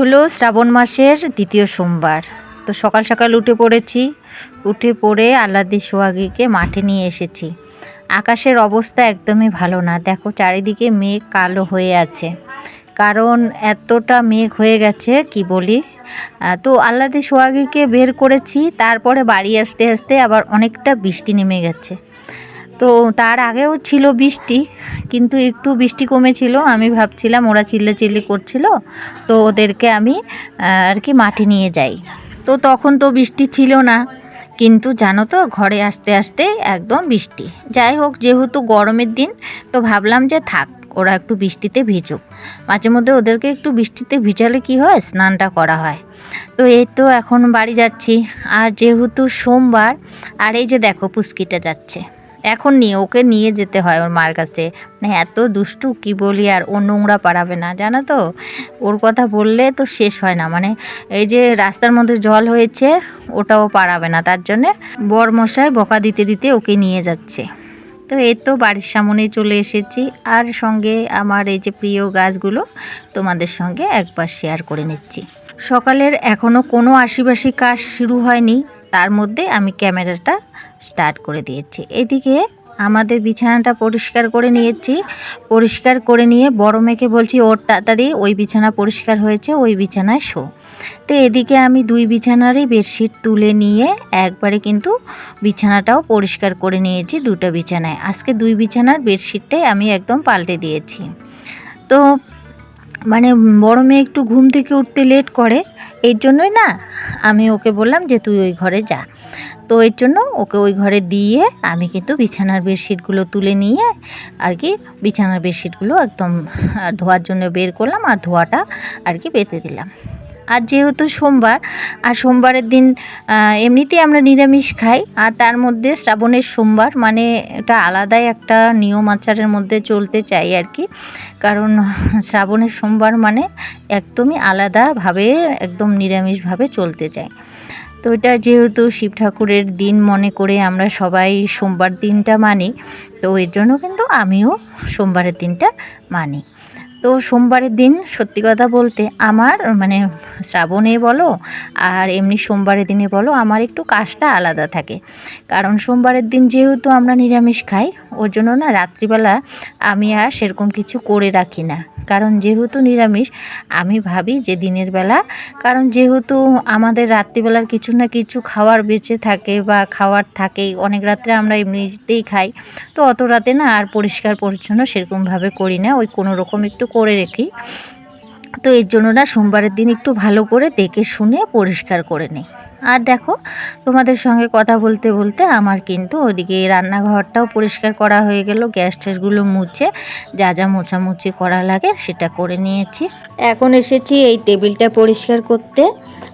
হলো শ্রাবণ মাসের দ্বিতীয় সোমবার। তো সকাল সকাল উঠে পড়েছি। উঠে পড়ে আল্লাদি সোহাগিকে মাঠে নিয়ে এসেছি। আকাশের অবস্থা একদমই ভালো না। দেখো চারিদিকে মেঘ কালো হয়ে আছে। কারণ এতটা মেঘ হয়ে গেছে, কি বলি? তো আল্লাদি সোহাগিকে বের করেছি। তারপরে বাড়ি আসতে আসতে আবার অনেকটা বৃষ্টি নেমে গেছে। তো তার আগেও ছিল বৃষ্টি, কিন্তু একটু বৃষ্টি কমেছিল। আমি ভাবছিলাম ওরা চিল্লে চিল্লি করছিল, তো ওদেরকে আমি আর কি মাঠে নিয়ে যাই। তো তখন তো বৃষ্টি ছিল না, কিন্তু জানো তো, ঘরে আসতে আসতে একদম বৃষ্টি। যাই হোক, যেহেতু গরমের দিন, তো ভাবলাম যে থাক, ওরা একটু বৃষ্টিতে ভিজুক। মাঝে মধ্যে ওদেরকে একটু বৃষ্টিতে ভিজালে কি হয়? স্নানটা করা হয়। তো এই তো এখন বাড়ি যাচ্ছি। আর যেহেতু সোমবার, আর এই যে দেখো পুস্কিটা যাচ্ছে। এখন নিয়ে ওকে নিয়ে যেতে হয় ওর মার কাছে। মানে এত দুষ্টু, কি বলি? আর ও নোংরা পারাবে না, জানো তো? ওর কথা বললে তো শেষ হয় না। মানে এই যে রাস্তার মধ্যে জল হয়েছে, ওটাও পারাবে না। তার জন্যে বর মশাই বকা দিতে দিতে ওকে নিয়ে যাচ্ছে। তো এই তো বাড়ির সামনে চলে এসেছি। আর সঙ্গে আমার এই যে প্রিয় গাছগুলো, তোমাদের সঙ্গে একবার শেয়ার করে নিচ্ছি। সকালের এখনও কোনো আশিবাসী কাজ শুরু হয়নি। তার মধ্যে আমি ক্যামেরাটা স্টার্ট করে দিয়েছি। এদিকে আমাদের বিছানাটা পরিষ্কার করে নিয়েছি। পরিষ্কার করে নিয়ে বড় মেয়েকে বলছি, ওর তাড়াতাড়ি ওই বিছানা পরিষ্কার হয়েছে, ওই বিছানায় শো। তো এদিকে আমি দুই বিছানারই বেডশিট তুলে নিয়ে একবারে কিন্তু বিছানাটাও পরিষ্কার করে নিয়েছি দুটো বিছানায়। আজকে দুই বিছানার বেডশিটটাই আমি একদম পাল্টে দিয়েছি। তো মানে বড় মেয়ে একটু ঘুম থেকে উঠতে লেট করে, এর জন্যই না আমি ওকে বললাম যে তুই ওই ঘরে যা। তো এর জন্য ওকে ওই ঘরে দিয়ে আমি কিন্তু বিছানার বেডশিটগুলো তুলে নিয়ে আর কি বিছানার বেডশিটগুলো একদম ধোয়ার জন্য বের করলাম আর ধোয়াটা আর কি পেতে দিলাম। আর যেহেতু সোমবার, আর সোমবারের দিন এমনিতেই আমরা নিরামিষ খাই, আর তার মধ্যে শ্রাবণের সোমবার মানে এটা আলাদাই একটা নিয়ম আচারের মধ্যে চলতে চাই আর কি। কারণ শ্রাবণের সোমবার মানে একদমই আলাদাভাবে, একদম নিরামিষভাবে চলতে চাই। তো এটা যেহেতু শিব ঠাকুরের দিন মনে করে আমরা সবাই সোমবার দিনটা মানি, তো এর জন্য কিন্তু আমিও সোমবারের দিনটা মানি। তো সোমবারের দিন সত্যি কথা বলতে আমার মানে শ্রাবণে বলো আর এমনি সোমবারের দিনে বলো আমার একটু কাজটা আলাদা থাকে। কারণ সোমবারের দিন যেহেতু আমরা নিরামিষ খাই, ওর জন্য না রাত্রিবেলা আমি আর সেরকম কিছু করে রাখি না। কারণ যেহেতু নিরামিষ, আমি ভাবি যে দিনের বেলা, কারণ যেহেতু আমাদের রাত্রিবেলার কিছু না কিছু খাওয়ার বেঁচে থাকে বা খাওয়ার থাকেই, অনেক রাত্রে আমরা এমনিতেই খাই, তো অত রাতে না আর পরিষ্কার পরিচ্ছন্ন সেরকমভাবে করি না। ওই কোনো রকম একটু করে রেখি। তো এর জন্য না সোমবারের দিন একটু ভালো করে দেখে শুনে পরিষ্কার করে নিই। আর দেখো, তোমাদের সঙ্গে কথা বলতে বলতে আমার কিন্তু ওদিকে রান্নাঘরটাও পরিষ্কার করা হয়ে গেল। গ্যাস ট্যাসগুলো মুছে যা যা মোছামুছি করা লাগে সেটা করে নিয়েছি। এখন এসেছি এই টেবিলটা পরিষ্কার করতে।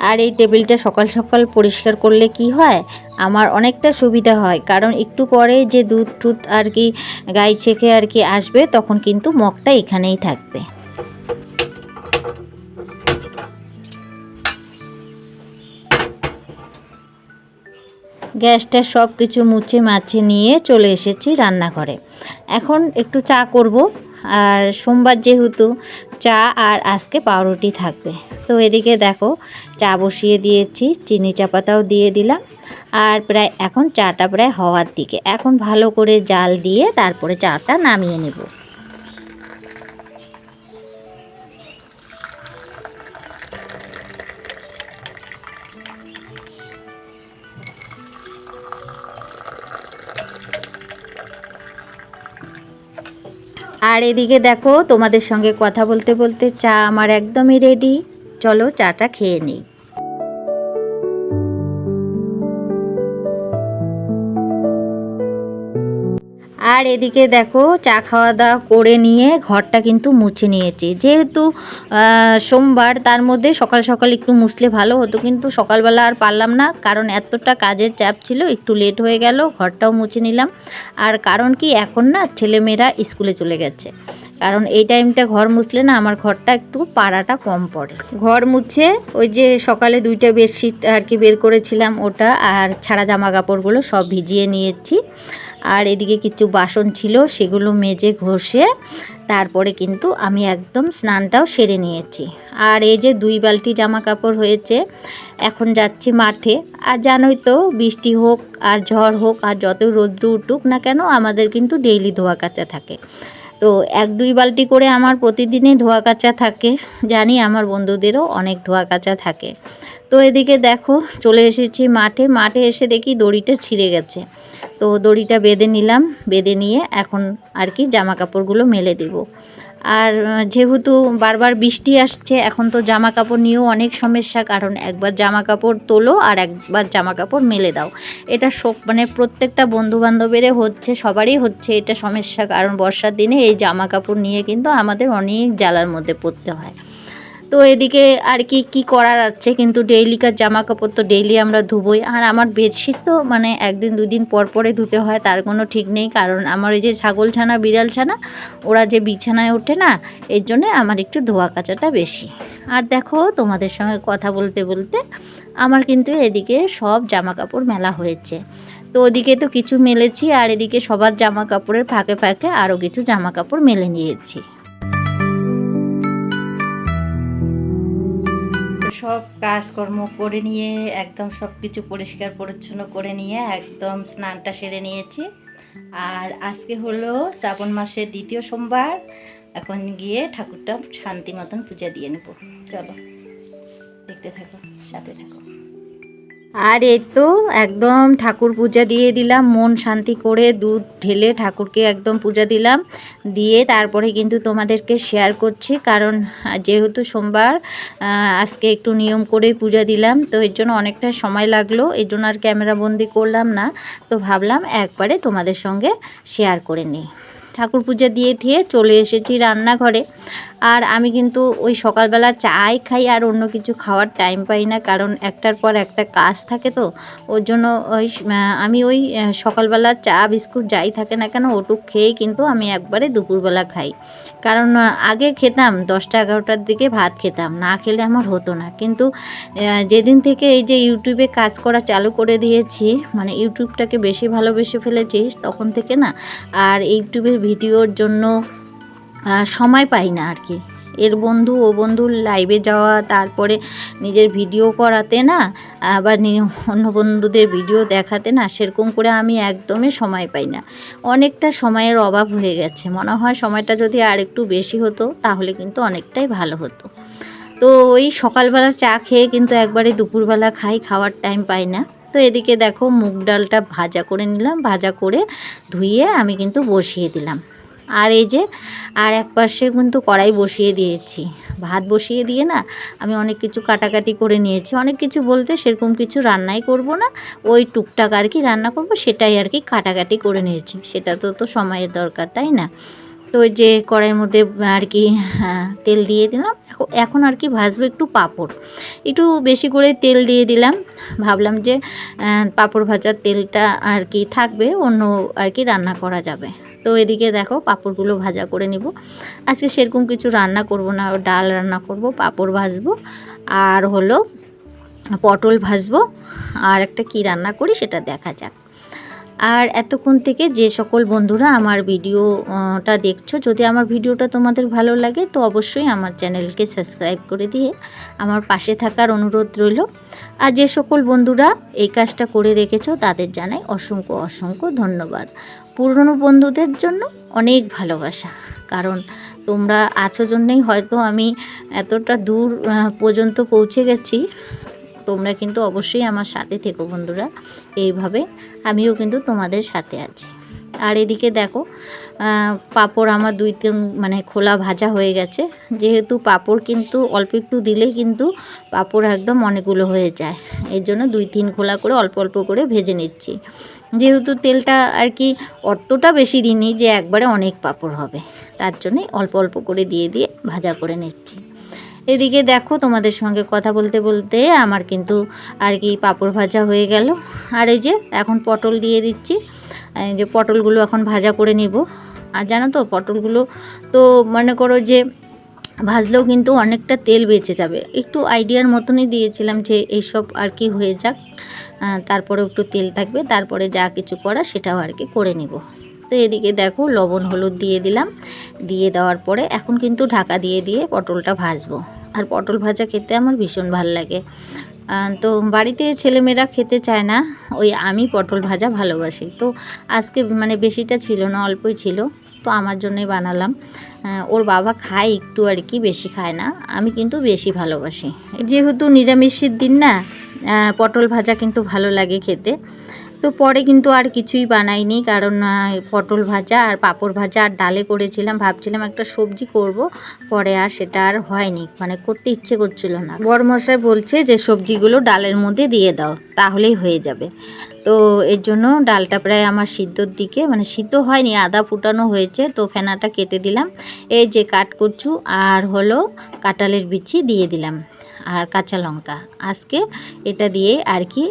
আর এই টেবিলটা সকাল সকাল পরিষ্কার করলে কি হয়? আমার অনেকটা সুবিধা হয়। কারণ একটু পরে যে দুধ টুধ আর কি গাই ছেঁকে আর কি আসবে, তখন কিন্তু মগটা এখানেই থাকবে। গ্যাসটা সব কিছু মুছে মাছে নিয়ে চলে এসেছি রান্নাঘরে। এখন একটু চা করব। আর সোমবার যেহেতু চা আর আজকে পাউরুটি থাকবে। তো এদিকে দেখো, চা বসিয়ে দিয়েছি, চিনি চা পাতাও দিয়ে দিলাম। আর প্রায় এখন চাটা প্রায় হওয়ার দিকে। এখন ভালো করে জাল দিয়ে তারপরে চাটা নামিয়ে নেব। আর এদিকে দেখো, তোমাদের সঙ্গে কথা বলতে বলতে চা আমার একদমই রেডি চলো চাটা খেয়ে নিই। আর এদিকে দেখো, চা খাওয়া দাওয়া করে নিয়ে ঘরটা কিন্তু মুছে নিয়েছি। যেহেতু সোমবার, তার মধ্যে সকাল সকাল একটু মুছলে ভালো হতো, কিন্তু সকালবেলা আর পারলাম না, কারণ এতটা কাজের চাপ ছিল, একটু লেট হয়ে গেল, ঘরটাও মুছে নিলাম। আর কারণ কি, এখন না ছেলেমেয়েরা স্কুলে চলে গেছে। কারণ এই টাইমটা ঘর মুছলে না আমার ঘরটা একটু পাড়াটা কম পড়ে। ঘর মুছে ওই যে সকালে দুইটা বেডশিট আর কি বের করেছিলাম ওটা আর ছাড়া জামা কাপড়গুলো সব ভিজিয়ে নিয়েছি। আর এদিকে কিছু বাসন ছিল, সেগুলো মেজে ঘষে তারপরে কিন্তু আমি একদম স্নানটাও সেরে নিয়েছি। আর এই যে দুই বালতি জামা কাপড় হয়েছে, এখন যাচ্ছি মাঠে। আর জানোই তো, বৃষ্টি হোক আর ঝড় হোক আর যতই রৌদ্র উঠুক না কেন, আমাদের কিন্তু ডেইলি ধোয়া কাচা থাকে। তো এক, দুই বালতি করে আমার প্রতিদিনই ধোয়া কাচা থাকে। জানি আমার বন্ধুদেরও অনেক ধোয়া কাচা থাকে। তো এদিকে দেখো, চলে এসেছি মাঠে। মাঠে এসে দেখি দড়িটা ছিঁড়ে গেছে। তো দড়িটা বেঁধে নিলাম, বেঁধে নিয়ে এখন আর কি জামা কাপড়গুলো মেলে দেব। আর যেহেতু বারবার বৃষ্টি আসছে, এখন তো জামা কাপড় নিয়েও অনেক সমস্যা, কারণ একবার জামা কাপড় তোলো আর একবার জামা কাপড় মেলে দাও। এটা সব মানে প্রত্যেকটা বন্ধু বান্ধবেরই হচ্ছে, সবারই হচ্ছে এটা সমস্যা, কারণ বর্ষার দিনে এই জামা কাপড় নিয়ে কিন্তু আমাদের অনেক জ্বালার মধ্যে পড়তে হয়। তো এদিকে আর কি কি করার আছে? কিন্তু ডেইলিকার জামা কাপড় তো ডেইলি আমরা ধুবোই। আর আমার বেডশিট তো মানে একদিন, দুদিন পর পরে ধুতে হয়, তার কোনো ঠিক নেই। কারণ আমার এই যে ছাগল ছানা বিড়াল ছানা ওরা যে বিছানায় ওঠে না, এর জন্যে আমার একটু ধোয়া কাচাটা বেশি। আর দেখো, তোমাদের সঙ্গে কথা বলতে বলতে আমার কিন্তু এদিকে সব জামা কাপড় মেলা হয়েছে। তো ওদিকে তো কিছু মেলেছি, আর এদিকে সবার জামা কাপড়ের ফাঁকে ফাঁকে আরও কিছু জামা কাপড় মেলে নিয়েছি। সব কাজকর্ম করে নিয়ে, একদম সব কিছু পরিষ্কার পরিচ্ছন্ন করে নিয়ে একদম স্নানটা সেরে নিয়েছি। আর আজকে হলো শ্রাবণ মাসের দ্বিতীয় সোমবার, এখন গিয়ে ঠাকুরটা শান্তি মতন পূজা দিয়ে নেব। চলো, দেখতে থাকো, সাথে থাকো। আর এই তো একদম ঠাকুর পূজা দিয়ে দিলাম, মন শান্তি করে দুধ ঢেলে ঠাকুরকে একদম পূজা দিলাম। দিয়ে তারপরে কিন্তু তোমাদেরকে শেয়ার করছি, কারণ যেহেতু সোমবার আজকে একটু নিয়ম করে পূজা দিলাম, তো এর জন্য অনেকটা সময় লাগল, এর জন্য আর ক্যামেরা বন্দি করলাম না। তো ভাবলাম একবারে তোমাদের সঙ্গে শেয়ার করে নিই। ঠাকুর পূজা দিয়ে দিয়ে চলে এসেছি রান্নাঘরে। আর আমি কিন্তু ওই সকালবেলা চাই খাই আর অন্য কিছু খাওয়ার টাইম পাই না, কারণ একটার পর একটা কাজ থাকে তো। ওর জন্য ওই আমি ওই সকালবেলা চা, বিস্কুট যাই থাকে না কেন, ওটুক খেয়েই কিন্তু আমি একবারে দুপুরবেলা খাই। কারণ আগে খেতাম, দশটা এগারোটার দিকে ভাত খেতাম, না খেলে আমার হতো না। কিন্তু যেদিন থেকে এই যে ইউটিউবে কাজ করা চালু করে দিয়েছি মানে ইউটিউবটাকে বেশি ভালোবেসে ফেলেছি, তখন থেকে না, আর ইউটিউবের ভিডিওর জন্য সময় পাই না আর কি। এর বন্ধু, ও বন্ধুর লাইভে যাওয়া, তারপরে নিজের ভিডিও করাতে না, আবার অন্য বন্ধুদের ভিডিও দেখাতে না, সেরকম করে আমি একদমই সময় পাই না। অনেকটা সময়ের অভাব হয়ে গেছে। মনে হয় সময়টা যদি আর একটু বেশি হতো, তাহলে কিন্তু অনেকটাই ভালো হতো। তো ওই সকালবেলা চা খেয়ে কিন্তু একবারে দুপুরবেলা খাই, খাওয়ার টাইম পাই না। তো এদিকে দেখো মুগ ডালটা ভাজা করে নিলাম, ভাজা করে ধুয়ে আমি কিন্তু বসিয়ে দিলাম। আর এই যে, আর এক পাশে কিন্তু কড়াই বসিয়ে দিয়েছি। ভাত বসিয়ে দিয়ে না আমি অনেক কিছু কাটাকাটি করে নিয়েছি। অনেক কিছু বলতে সেরকম কিছু রান্নাই করব না, ওই টুকটাক আর কি রান্না করব, সেটাই আর কি কাটাকাটি করে নিয়েছি। সেটা তো তো সময়ের দরকার, তাই না? তো ওই যে কড়াইয়ের মধ্যে আর কি হ্যাঁ, তেল দিয়ে দিলাম। এখন- আর কি ভাজবো একটু পাঁপড়। একটু বেশি করে তেল দিয়ে দিলাম। ভাবলাম যে পাঁপড় ভাজার তেলটা আর কি থাকবে অন্য আর কি রান্না করা যাবে। তো এদিকে দেখো পাঁপড়গুলো ভাজা করে নিব। আজকে সেরকম কিছু রান্না করব না ডাল রান্না করব পাঁপড় ভাজবো। আর হলো পটল ভাজবো। আর একটা কি রান্না করি সেটা দেখা যাক। আর এতক্ষণ থেকে যে সকল বন্ধুরা আমার ভিডিওটা দেখছ, যদি আমার ভিডিওটা তোমাদের ভালো লাগে, তো অবশ্যই আমার চ্যানেলকে সাবস্ক্রাইব করে দিয়ে আমার পাশে থাকার অনুরোধ রইল। আর যে সকল বন্ধুরা এই কাজটা করে রেখেছো, তাদের জানাই অসংখ্য অসংখ্য ধন্যবাদ। পুরনো বন্ধুদের জন্য অনেক ভালোবাসা, কারণ তোমরা আছো জন্যেই হয়তো আমি এতটা দূর পর্যন্ত পৌঁছে গেছি। তোমরা কিন্তু অবশ্যই আমার সাথে থেকো বন্ধুরা, এইভাবে আমিও কিন্তু তোমাদের সাথে আছি। আর এদিকে দেখো পাপড় আমার দুই তিন মানে খোলা ভাজা হয়ে গেছে। যেহেতু পাপড় কিন্তু অল্প একটু দিলেই কিন্তু পাপড় একদম অনেকগুলো হয়ে যায়। এর জন্য দুই তিন খোলা করে অল্প অল্প করে ভেজে নিচ্ছি। যেহেতু তেলটা আর কি অতটা বেশি দিইনি যে একবারে অনেক পাপড় হবে, তার জন্যে অল্প অল্প করে দিয়ে দিয়ে ভাজা করে নিচ্ছি। এদিকে দেখো, তোমাদের সঙ্গে কথা বলতে বলতে আমার কিন্তু আর কি পাঁপড় ভাজা হয়ে গেল। আর এই যে এখন পটল দিয়ে দিচ্ছি। এই যে পটলগুলো এখন ভাজা করে নিব। আর জানো তো, পটলগুলো তো মনে করো যে ভাজলেও কিন্তু অনেকটা তেল বেঁচে যাবে। একটু আইডিয়ার মতনই দিয়েছিলাম যে এইসব আর কি হয়ে যাক। তারপরে একটু তেল থাকবে। তারপরে যা কিছু করা সেটাও আর কি করে নিব। তো এদিকে দেখো লবণ হলুদ দিয়ে দিলাম। দিয়ে দেওয়ার পরে এখন কিন্তু ঢাকা দিয়ে দিয়ে পটলটা ভাজবো। আর পটল ভাজা খেতে আমার ভীষণ ভালো লাগে। তো বাড়িতে ছেলেমেয়েরা খেতে চায় না, ওই আমি পটল ভাজা ভালোবাসি। তো আজকে মানে বেশিটা ছিল না, অল্পই ছিল। তো আমার জন্যই বানালাম। ওর বাবা খায় একটু আর কি, বেশি খায় না। আমি কিন্তু বেশি ভালোবাসি। যেহেতু নিরামিষের দিন না পটল ভাজা কিন্তু ভালো লাগে খেতে। তো পরে কিন্তু আর কিছুই বানাইনি, কারণ পটল ভাজা আর পাঁপড় ভাজা আর ডালে করেছিলাম, ভাবছিলাম একটা সবজি করব, পরে আর সেটা আর হয়নি মানে করতে ইচ্ছে করছিল না। বড়মশাই বলছে যে, সবজিগুলো ডালের মধ্যে দিয়ে দাও, তাহলেই হয়ে যাবে। তো এর জন্য ডালটা প্রায় আমার সিদ্ধর দিকে মানে সিদ্ধ হয়নি, আদা ফুটানো হয়েছে, তো ফেনাটা কেটে দিলাম। এই যে কাঠকুচু আর হলো কাঁঠালের বিচি দিয়ে দিলাম। আর কাঁচা লঙ্কা। আজকে এটা দিয়ে আর কি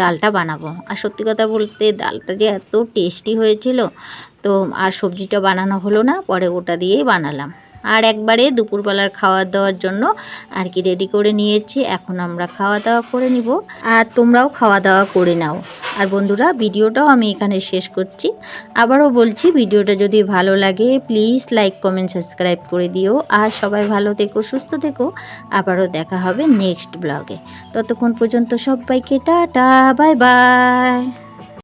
ডালটা বানাবো। আর সত্যি কথা বলতে ডালটা যে এত টেস্টি হয়েছিল, তো আর সবজিটা বানানো হলো না, পরে ওটা দিয়েই বানালাম। আর একবারে দুপুরবেলার খাওয়া দাওয়ার জন্য আর কি রেডি করে নিয়েছি। এখন আমরা খাওয়া দাওয়া করে নিব। আর তোমরাও খাওয়া দাওয়া করে নাও। আর বন্ধুরা, ভিডিওটাও আমি এখানে শেষ করছি। আবারও বলছি, ভিডিওটা যদি ভালো লাগে প্লিজ লাইক কমেন্ট সাবস্ক্রাইব করে দিও। আর সবাই ভালো থেকো, সুস্থ থেকো। আবারও দেখা হবে নেক্সট ব্লগে ততক্ষণ পর্যন্ত সবাইকে টাটা বাই বাই